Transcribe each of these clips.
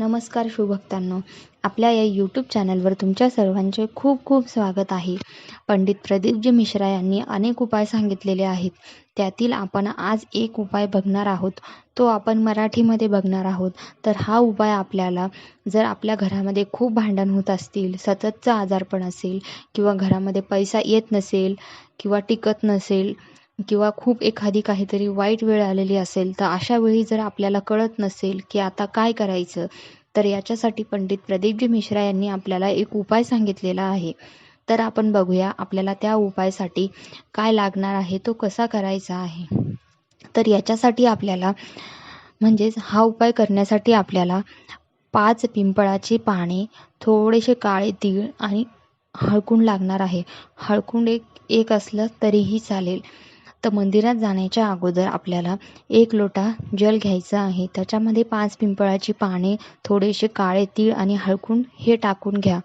नमस्कार शिवभक्तांनो आपल्या या यूट्यूब चॅनलवर तुमच्या सर्वांचे खूप खूप स्वागत आहे. पंडित प्रदीपजी मिश्रा यांनी अनेक उपाय सांगितलेले आहेत. त्यातील आपण आज एक उपाय बघणार आहोत. तो आपण मराठीमध्ये बघणार आहोत. तर हा उपाय आपल्याला जर आपल्या घरामध्ये खूप भांडण होत असतील सततचा आजारपण असेल किंवा घरामध्ये पैसा येत नसेल किंवा टिकत नसेल किंवा खूप एखादी काहीतरी वाईट वेळ आलेली असेल तर अशा वेळी जर आपल्याला कळत नसेल की आता काय करायचं तर याच्यासाठी पंडित प्रदीपजी मिश्रा यांनी आपल्याला एक उपाय सांगितलेला आहे. तर आपण बघूया आपल्याला त्या उपायासाठी काय लागणार आहे तो कसा करायचा आहे. तर याच्यासाठी आपल्याला म्हणजेच हा उपाय करण्यासाठी आपल्याला पाच पिंपळाची पाने थोडेसे काळे तीळ आणि हळकुंड लागणार आहे. हळकुंड एक एक असलं तरीही चालेल. तर मंदिरात जाण्याच्या अगोदर आपल्याला एक लोटा जल घ्यायचा आहे. त्याच्यामध्ये पाच पिंपळाची पाने थोडेसे काळे तीळ आणि हळकुंड हे टाकून घ्या.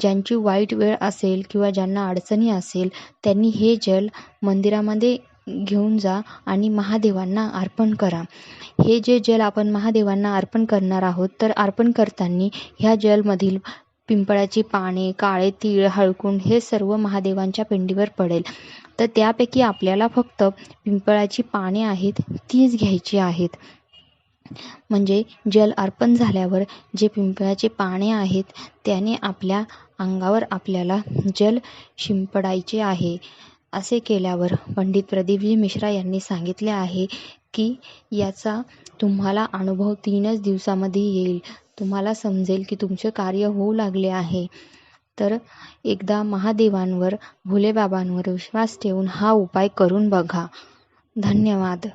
ज्यांची वाईट वेळ असेल किंवा ज्यांना अडचणी असेल त्यांनी हे जल मंदिरामध्ये घेऊन जा आणि महादेवांना अर्पण करा. हे जे जल आपण महादेवांना अर्पण करणार आहोत तर अर्पण करताना ह्या जलमधील पिंपळाची पाने काळे तीळ हळकुंड हे सर्व महादेवांच्या पिंडीवर पडेल. तर त्यापैकी आपल्याला फक्त पिंपळाची पाने आहेत तीच घ्यायची आहेत. म्हणजे जल अर्पण झाल्यावर जे पिंपळाचे पाने आहेत त्याने आपल्या अंगावर आपल्याला जल शिंपडायचे आहे. असे केल्यावर पंडित प्रदीपजी मिश्रा यांनी सांगितले आहे की याचा तुम्हाला अनुभव तीनच दिवसामध्ये येईल. तुम्हाला समजेल की तुमचे कार्य होऊ लागले आहे. तर एकदा महादेवांवर भोलेबाबांवर विश्वास ठेवून हा उपाय करून बघा. धन्यवाद.